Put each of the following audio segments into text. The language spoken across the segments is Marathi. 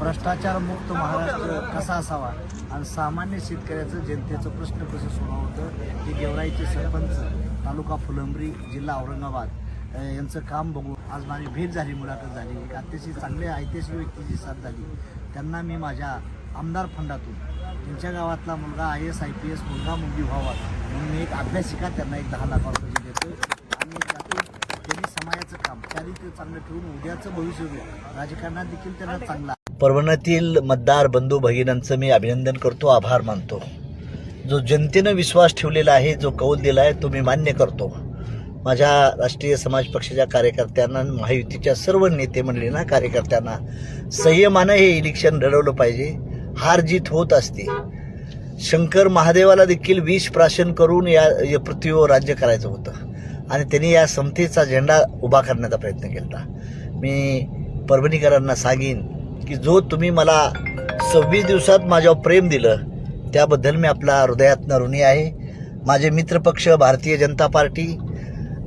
भ्रष्टाचारमुक्त महाराष्ट्र कसा असावा? आणि सामान्य शेतकऱ्याचं जनतेचं प्रश्न कसं होतं? हे गेवराईचे सरपंच तालुका फुलंब्री जिल्हा औरंगाबाद यांचं काम बघून आज माझी भेट झाली मुलाखत झाली. एक अतिशय चांगले ऐतिहासिक व्यक्तीची साथ झाली. त्यांना मी माझ्या आमदार फंडातून त्यांच्या गावातला मुलगा I S I P S मुलगा मुलगी व्हावा म्हणून मी एक अभ्यासिका त्यांना एक दहा लाख रुपये देतो आणि त्यातून त्यांनी समाजाचं काम चारित्र्य चांगलं ठेवून उद्याचं भविष्य राजकारणात देखील त्यांना चांगला परभण्यातील मतदार बंधू भगिनांचं मी अभिनंदन करतो आभार मानतो. जो जनतेनं विश्वास ठेवलेला आहे जो कौल दिला आहे तो मी मान्य करतो. माझ्या राष्ट्रीय समाज पक्षाच्या कार्यकर्त्यांना महायुतीच्या सर्व नेते मंडळींना कार्यकर्त्यांना संयमानं हे इलेक्शन लढवलं पाहिजे. हार जीत होत असते. शंकर महादेवाला देखील विष प्राशन करून या या पृथ्वीवर राज्य करायचं होतं. आणि त्यांनी या समतेचा झेंडा उभा करण्याचा प्रयत्न केला. मी परभणीकरांना सांगेन की जो तुम्ही मला सव्वीस दिवसात माझ्यावर प्रेम दिलं त्याबद्दल मी आपला हृदयात ऋणी आहे. माझे मित्रपक्ष भारतीय जनता पार्टी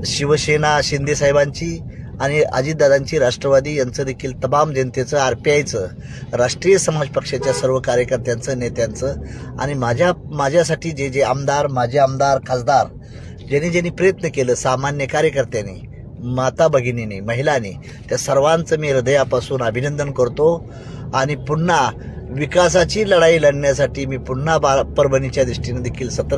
शिवसेना शिंदेसाहेबांची आणि अजितदादांची राष्ट्रवादी यांचं देखील तमाम जनतेचं आर पी आयचं राष्ट्रीय समाज पक्षाच्या सर्व कार्यकर्त्यांचं नेत्यांचं आणि माझ्या माझ्यासाठी जे जे आमदार माझे आमदार खासदार ज्यांनी ज्यांनी प्रयत्न केलं सामान्य कार्यकर्त्यांनी माता भगिनीने महिलांनी त्या सर्वांचं मी हृदयापासून अभिनंदन करतो. आणि पुन्हा विकासाची लढाई लढण्यासाठी मी पुन्हा बा परभणीच्या दृष्टीने देखील सतर्क